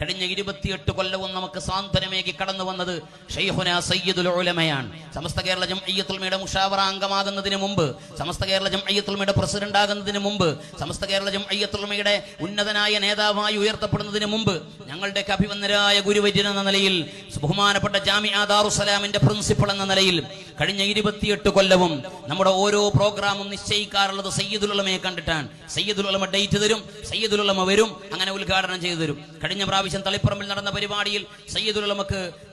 കഴിഞ്ഞ ഇരുപത്തിയെട്ട് കൊല്ലവും നമുക്ക് സാന്ത്വനമേകി കടന്നു വന്നത് ഷെയ്ഹുന സയ്യിദുൽ ഉലമയാണ്. സമസ്ത കേരള ജംഅയ്യത്തുൽമയുടെ മുഷാവറ അംഗമാകുന്നതിന് മുമ്പ് സമസ്ത കേരള ജംഅയ്യത്തുൽമയുടെ പ്രസിഡന്റ് ആകുന്നതിന് മുമ്പ് സമസ്ത കേരള ജംഅയ്യത്തുൽമയുടെ ഉന്നതനായ നേതാവായി ഉയർത്തപ്പെടുന്നതിന് മുമ്പ് ഞങ്ങളുടെ അഭിവന്ദരായ ഗുരുവര്യൻ എന്ന നിലയിൽ ബഹുമാനപ്പെട്ട ജാമിഅ ദാറുസലാമിന്റെ പ്രിൻസിപ്പൾ എന്ന നിലയിൽ കഴിഞ്ഞ ഇരുപത്തിയെട്ട് കൊല്ലവും നമ്മുടെ ഓരോ പ്രോഗ്രാമും നിശ്ചയിക്കാറുള്ളത് സയ്യിദുൽ ഉലമയെ കണ്ടിട്ടാണ്. സയ്യിദുൽ ഉലമ ഡേറ്റ് തരും സയ്യിദുൽ ഉലമ വരും അങ്ങനെ ഉദ്ഘാടനം ചെയ്തു തരും. കഴിഞ്ഞ പ്രാവശ്യം തളിപ്പറമ്പിൽ നടന്ന പരിപാടിയിൽ സയ്യിദുൽ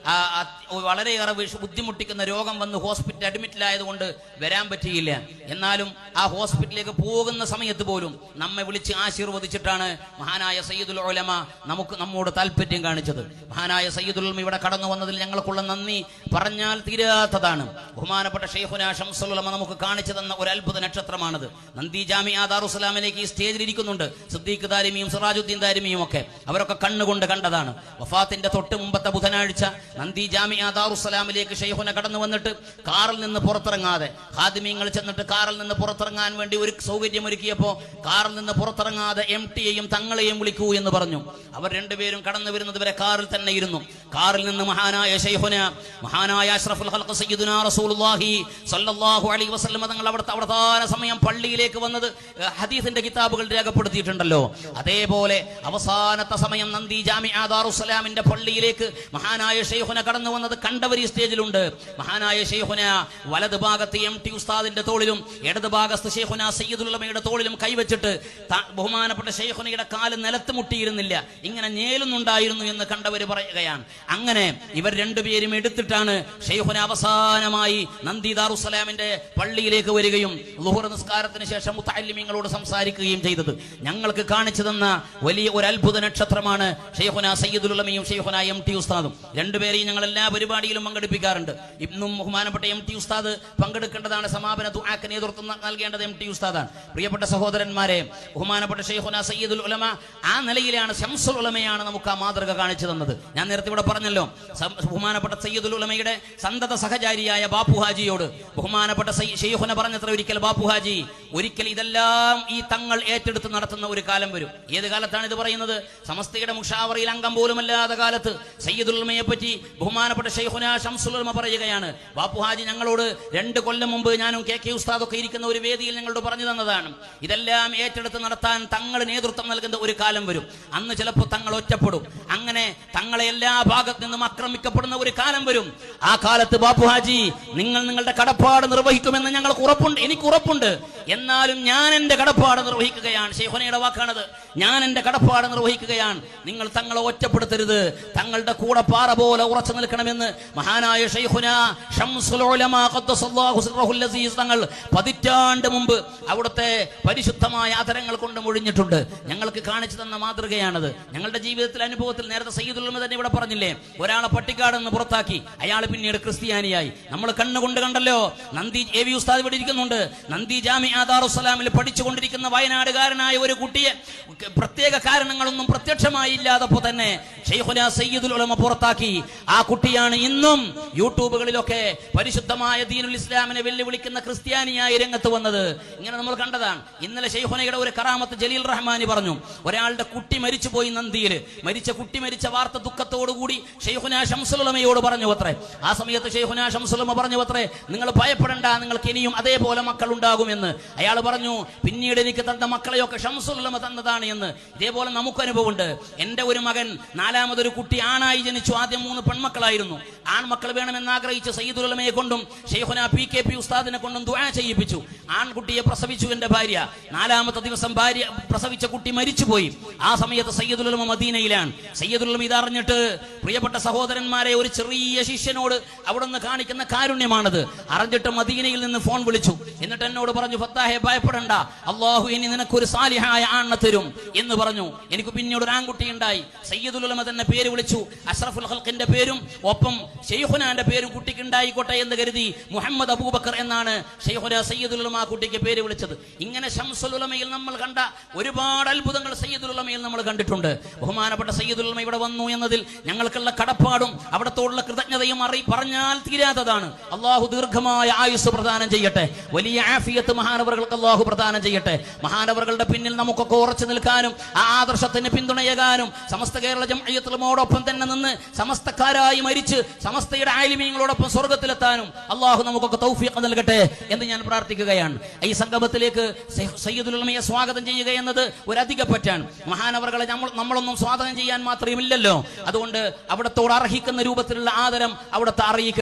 ആ, വളരെയേറെ ബുദ്ധിമുട്ടിക്കുന്ന രോഗം വന്ന് ഹോസ്പിറ്റൽ അഡ്മിറ്റിലായതുകൊണ്ട് വരാൻ പറ്റിയില്ല. എന്നാലും ആ ഹോസ്പിറ്റലിലേക്ക് പോകുന്ന സമയത്ത് പോലും നമ്മെ വിളിച്ച് ആശീർവദിച്ചിട്ടാണ് മഹാനായ സയ്യിദുൽ ഉലമ നമുക്ക് നമ്മോട് താല്പര്യം കാണിച്ചത്. മഹാനായ സയ്യിദുൽ ഇവിടെ കടന്നു വന്നതിൽ ഞങ്ങൾക്കുള്ള നന്ദി പറഞ്ഞാൽ തീരാത്തതാണ്. ബഹുമാനപ്പെട്ട ഷെയ്ഖുന ഷംസുലമ നമുക്ക് കാണിച്ചു തന്ന ഒരു അത്ഭുത നക്ഷത്രമാണത്. നന്ദി ജാമി ആദാറുസലാമിലേക്ക് ഈ സ്റ്റേജിൽ ഇരിക്കുന്നുണ്ട്. സിദ്ദീഖ് ദാരിമിയും സിറാജുദ്ദീൻ ദാരിമിയും ഒക്കെ. അവരൊക്കെ കണ്ണുകൊണ്ട് കണ്ടതാണ്. വഫാത്തിന്റെ തൊട്ട് മുമ്പത്തെ ബുധനാഴ്ച നന്ദി ജാമിഅ ദാറുസലാമിലേക്ക് ഷെയ്ഖുന കടന്നു വന്നിട്ട് കാറിൽ നിന്ന് പുറത്തിറങ്ങാതെ ഹാദിമീങ്ങൾ ചെന്നിട്ട് കാറിൽ നിന്ന് പുറത്തിറങ്ങാൻ വേണ്ടി ഒരു സൗകര്യം ഒരുക്കിയപ്പോ കാറിൽ നിന്ന് പുറത്തിറങ്ങാതെ എം ടിയെയും തങ്ങളെയും വിളിക്കൂ എന്ന് പറഞ്ഞു. അവർ രണ്ടുപേരും കടന്നു വരുന്നത് വരെ കാറിൽ തന്നെ ഇരുന്നു. കാറിൽ നിന്ന് മഹാനായ ഷെയ്ഖുന മഹാനായ അഷ്റഫുൽ ഖൽഖ് സയ്യിദുനാ റസൂലുള്ളാഹി സ്വല്ലല്ലാഹു അലൈഹി വസല്ലം തങ്ങൾ അവിടുത്തെ അവസാന സമയം പള്ളിയിലേക്ക് വന്നത് ഹദീസിന്റെ കിതാബുകൾ രേഖപ്പെടുത്തിയിട്ടുണ്ടല്ലോ. അതേപോലെ അവസാനത്തെ സമയം നന്ദി ജാമിഅ ദാറുസ്സലാമിന്റെ പള്ളിയിലേക്ക് മഹാനായ ഷെയ്ഖുന കടന്നു വന്നത് കണ്ടവർ ഈ സ്റ്റേജിലുണ്ട്. മഹാനായ ഷെയ്ഖുന വലത് ഭാഗത്ത് എം ടി ഉസ്താദിന്റെ തോളിലും ഇടത് ഭാഗത്ത് ഷെയ്ഖുന സയ്യിദുള്ളമയുടെ തോളിലും കൈവച്ചിട്ട് ബഹുമാനപ്പെട്ട ഷെയ്ഖുനയുടെ കാൽ നിലത്ത് മുട്ടിയിരുന്നില്ല. ഇങ്ങനെ ഞേലുന്നുണ്ടായിരുന്നു എന്ന് കണ്ടവർ പറയുകയാണ്. അങ്ങനെ ഇവർ രണ്ടുപേരും എടുത്തിട്ടാണ് ഷെയ്ഖുന അവസാനമായി നന്ദി ദാറുസലാമിന്റെ പള്ളിയിലേക്ക് വരികയും ലുഹുർ നിസ്കാരത്തിന് ശേഷം മുത്തഅല്ലിമീങ്ങളോട് സംസാരിക്കുകയും ചെയ്തത്. ഞങ്ങൾക്ക് കാണിച്ചു തന്ന വലിയ ഒരു അത്ഭുത നക്ഷത്രമാണ് ഷെയ്ഖുന സയ്യിദുലമയും ഷെയ്ഖുന എം ടി ഉസ്താദും. രണ്ടുപേരെയും ഞങ്ങൾ എല്ലാ പരിപാടിയിലും പങ്കെടുപ്പിക്കാറുണ്ട്. ഇന്നും ബഹുമാനപ്പെട്ട എം ടി ഉസ്താദ് പങ്കെടുക്കേണ്ടതാണ് സമാപന ദുആക്ക് നേതൃത്വം നൽകേണ്ടത് എം ടി ഉസ്താദാണ്. പ്രിയപ്പെട്ട സഹോദരന്മാരെ ബഹുമാനപ്പെട്ട ഷെയ്ഖുന സയ്യിദുൽ ഉലമ ആ നിലയിലാണ് ശംസുൽ ഉലമയാണ് നമുക്ക് ആ മാതൃക കാണിച്ചു തന്നത്. ഞാൻ നേരത്തെ ഇവിടെ പറഞ്ഞല്ലോ ബഹുമാനപ്പെട്ട സയ്യിദുൽ ഉലമയുടെ സന്തത സഹചാരിയായ ബാപ്പു ഹാജിയോട് ബഹുമാനപ്പെട്ട ഷെയ്ഖുന പറഞ്ഞത്ര ഒരിക്കൽ ബാപ്പു ഹാജി ഒരിക്കൽ ഇതെല്ലാം ഈ തങ്ങൾ ഏറ്റെടുത്ത് നടത്തുന്ന ഒരു കാലം വരും. ഏത് കാലത്താണ് ഇത് പറയുന്നത്? സമസ്തയുടെ മുഷാവറയിൽ അംഗം പോലുമല്ലാത്ത കാലത്ത് സയ്യിദുൽമയെ പറ്റി ബഹുമാനപ്പെട്ട ഷെയ്ഖുന ഷംസുൽ ഉലമ പറയുകയാണ്. ബാപ്പു ഹാജി ഞങ്ങളോട് രണ്ട് കൊല്ലം മുമ്പ് ഞാനും കെ കെ ഉസ്താദൊക്കെ ഇരിക്കുന്ന ഒരു വേദിയിൽ ഞങ്ങളോട് പറഞ്ഞു തന്നതാണ്. ഇതെല്ലാം ഏറ്റെടുത്ത് നടത്താൻ തങ്ങൾ നേതൃത്വം നൽകുന്ന ഒരു കാലം വരും. അന്ന് ചിലപ്പോൾ തങ്ങൾ ഒറ്റപ്പെടും. അങ്ങനെ തങ്ങളെ എല്ലാ ഭാഗത്തു നിന്നും ആക്രമിക്കപ്പെടുന്ന ഒരു കാലം വരും. ആ കാലത്ത് ബാപ്പു ഹാജി നിങ്ങൾ നിങ്ങളുടെ കടപ്പാട് നിർവഹിക്കുമെന്ന് ഞങ്ങൾക്ക് ഉറപ്പുണ്ട് എനിക്ക് ഉറപ്പുണ്ട്. എന്നാലും ഞാൻ എന്റെ കടപ്പാട് നിർവഹിക്കുകയാണ്. ഷെയ്ഖുനയുടെ വാക്കാണത്. ഞാൻ എന്റെ കടപ്പാട് നിർവഹിക്കുകയാണ്. നിങ്ങൾ തങ്ങളെ ഒറ്റപ്പെടുത്തരുത്. തങ്ങളുടെ കൂടെ പാറ പോലെ ഉറച്ചു നിൽക്കണമെന്ന് മഹാനായ തങ്ങൾ പതിറ്റാണ്ട് മുമ്പ് അവിടുത്തെ പരിശുദ്ധമായ ആദരങ്ങൾ കൊണ്ട് മുഴിഞ്ഞിട്ടുണ്ട്. ഞങ്ങൾക്ക് കാണിച്ചു തന്ന മാതൃകയാണത്. ഞങ്ങളുടെ ജീവിതത്തിൽ അനുഭവത്തിൽ നേരത്തെ സയ്യിദുൽ ഉലമ തന്നെ ഇവിടെ പറഞ്ഞില്ലേ? ഒരാളെ പട്ടിക്കാട് പുറത്താക്കി. അയാൾ പിന്നീട് ക്രിസ്ത്യാനിയായി. നമ്മൾ കണ്ണുകൊണ്ട് കണ്ടല്ലോ. നന്ദി എ വി ഉസ്താദ് ഇവിടെ ഇരിക്കുന്നുണ്ട്. നന്ദി ജാമി ആദാറുസലാമിൽ പഠിച്ചുകൊണ്ടിരിക്കുന്ന വയനാടുകാരനായ ഒരു കുട്ടിയെ പ്രത്യേക കാരണങ്ങളൊന്നും പ്രത്യക്ഷമായി ഇല്ലാതപ്പോ തന്നെ ഷെയ്ഖുല സയ്യിദുൽ ഉലമ പുറത്താക്കി. ആ കുട്ടിയാണ് ഇന്നും യൂട്യൂബുകളിലൊക്കെ പരിശുദ്ധമായ ദീനുൽ ഇസ്ലാമിനെ വെല്ലുവിളിക്കുന്ന ക്രിസ്ത്യാനിയായി രംഗത്ത് വന്നത്. ഇങ്ങനെ നമ്മൾ കണ്ടതാണ്. ഇന്നലെ ഷെയ്ഖുനയുടെ ഒരു കറാമത്ത് ജലീൽ റഹ്മാനി പറഞ്ഞു. ഒരാളുടെ കുട്ടി മരിച്ചുപോയി നന്ദിയിൽ. മരിച്ച കുട്ടി മരിച്ച വാർത്ത ദുഃഖത്തോടുകൂടി ഷെയ്ഖുന ഷംസുലമയോട് പറഞ്ഞു അത്രേ ആ സമയത്ത് ഷെയ്ഖുന ഷംസുലമ പറഞ്ഞു അത്രേ നിങ്ങൾ ഭയപ്പെടണ്ട നിങ്ങൾക്ക് ഇനിയും അതേപോലെ മക്കൾ ഉണ്ടാകുമെന്ന് അയാൾ പറഞ്ഞു പിന്നീട് എനിക്ക് തന്ന മക്കളെയൊക്കെ ഷംസുലമ തന്നതാണ് എന്ന് ഇതേപോലെ നമുക്ക് അനുഭവമുണ്ട് എന്റെ ഒരു മകൻ നാലാമതൊരു കുട്ടി ആണായി ജനിച്ചു. ആദ്യം മൂന്ന് പെൺമക്കളായിരുന്നു. ആൺമക്കൾ വേണമെന്ന് ആഗ്രഹിച്ച സയ്യിദുലമയെ കൊണ്ടും ഷെയ്ഖുന പി കെ പി ഉസ്താദിനെ കൊണ്ടും ദുആ ചെയ്യിപ്പിച്ചു. ആൺകുട്ടിയെ പ്രസവിച്ചു എന്റെ ഭാര്യ. നാലാമത്തെ ദിവസം ഭാര്യ പ്രസവിച്ച കുട്ടി മരിച്ചുപോയി. ആ സമയത്ത് സയ്യിദുലമ മദീനയിലാണ്. സയ്യിദുലമ ഇതറിഞ്ഞിട്ട് പ്രിയപ്പെട്ട സഹോദരന്മാരെ ഒരു ചെറിയ ശിഷ്യനോട് അവിടെ നിന്ന് കാണിക്കുന്ന കാരുണ്യമാണത്. അറിഞ്ഞിട്ട് മദീനയിൽ നിന്ന് ഫോൺ വിളിച്ചു. എന്നിട്ട് എന്നോട് പറഞ്ഞു ഫത്താഹെ ഭയപ്പെടണ്ട. അള്ളാഹു ഇനി നിനക്കൊരു സാലിഹായ ആണ്ണ തരും. എന്ന് പറഞ്ഞു. എനിക്ക് പിന്നീട് ഒരു ആൺകുട്ടി ഉണ്ടായി. സയ്യിദുലമ തന്നെ പേര് വിളിച്ചു. അഷ്റഫുൽ ഹൽക്കിന്റെ പേരും ഒപ്പം ഷെയ്ഖുനാന്റെ പേരും കുട്ടിക്ക് ഉണ്ടായിക്കോട്ടെ എന്ന് കരുതി മുഹമ്മദ് അബൂബക്കർ എന്നാണ് സയ്യിദുലമ ഉലമ കുട്ടിക്ക് പേര് വിളിച്ചത്. ഇങ്ങനെ ഷംസുലമയിൽ നമ്മൾ കണ്ട ഒരുപാട് അത്ഭുതങ്ങൾ സയ്യിദുലമയിൽ നമ്മൾ കണ്ടിട്ടുണ്ട്. ബഹുമാനപ്പെട്ട സയ്യിദുലമ ഇവിടെ വന്നു എന്നതിൽ ഞങ്ങൾക്കുള്ള കടപ്പാടും അവിടത്തോടുള്ള കൃതജ്ഞതയും അറി പറഞ്ഞാൽ തീരാത്തതാണ്. അള്ളാഹു ദീർഘമായ ആയുസ് പ്രദാനം ചെയ്യട്ടെ. വലിയ ആഫിയത്ത് മഹാനവറുകൾക്ക് അള്ളാഹു പ്രദാനം ചെയ്യട്ടെ. മഹാനവറുകളുടെ പിന്നിൽ നമുക്കൊക്കെ ഉറച്ചു നിൽക്കാൻ നിൽക്കാനും ആ ആദർശത്തിന് പിന്തുണയേകാനും സമസ്ത കേരള ജംഅയ്യത്തുലമോടൊപ്പം തന്നെ നിന്ന് സമസ്തക്കാരായി മരിച്ച് സമസ്തയുടെ ആലിമീങ്ങളോടൊപ്പം സ്വർഗത്തിലെത്താനും അള്ളാഹു നമുക്കൊക്കെ തൗഫീഖ് നൽകട്ടെ എന്ന് ഞാൻ പ്രാർത്ഥിക്കുകയാണ്. ഈ സംഗമത്തിലേക്ക് സയ്യിദുലമയെ സ്വാഗതം ചെയ്യുക എന്നത് ഒരു അധികപ്പറ്റാണ് മഹാനവറുകളെ നമ്മൾ നമ്മളൊന്നും സ്വാഗതം ചെയ്യാൻ മാത്രമില്ലല്ലോ. അതുകൊണ്ട് അവിടത്തോട് അർഹിക്കുന്ന രൂപത്തിലുള്ള ആദരം അവിടുത്തെ അറിയിക്കുക